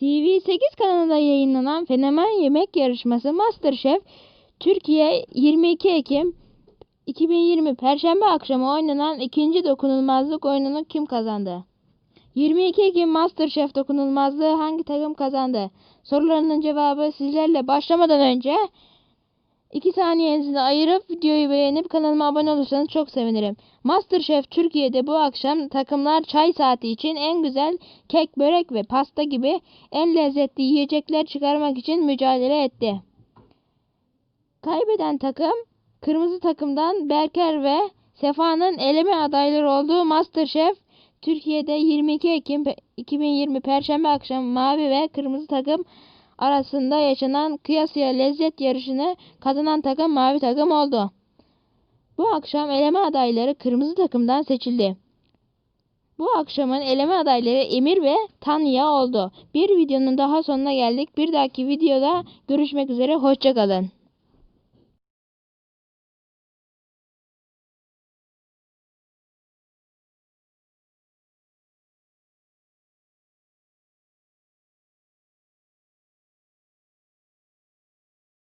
TV8 kanalında yayınlanan Fenomen Yemek Yarışması MasterChef Türkiye 22 Ekim 2020 Perşembe akşamı oynanan ikinci dokunulmazlık oyununu kim kazandı? 22 Ekim MasterChef dokunulmazlığı hangi takım kazandı? Sorularının cevabı sizlerle başlamadan önce 2 saniyenizi ayırıp videoyu beğenip kanalıma abone olursanız çok sevinirim. MasterChef Türkiye'de bu akşam takımlar çay saati için en güzel kek, börek ve pasta gibi en lezzetli yiyecekler çıkarmak için mücadele etti. Kaybeden takım kırmızı takımdan Berker ve Sefa'nın eleme adayları olduğu MasterChef Türkiye'de 22 Ekim 2020 Perşembe akşamı mavi ve kırmızı takım arasında yaşanan kıyasıya lezzet yarışını kazanan takım mavi takım oldu. Bu akşam eleme adayları kırmızı takımdan seçildi. Bu akşamın eleme adayları Emir ve Tanya oldu. Bir videonun daha sonuna geldik. Bir dahaki videoda görüşmek üzere. Hoşçakalın.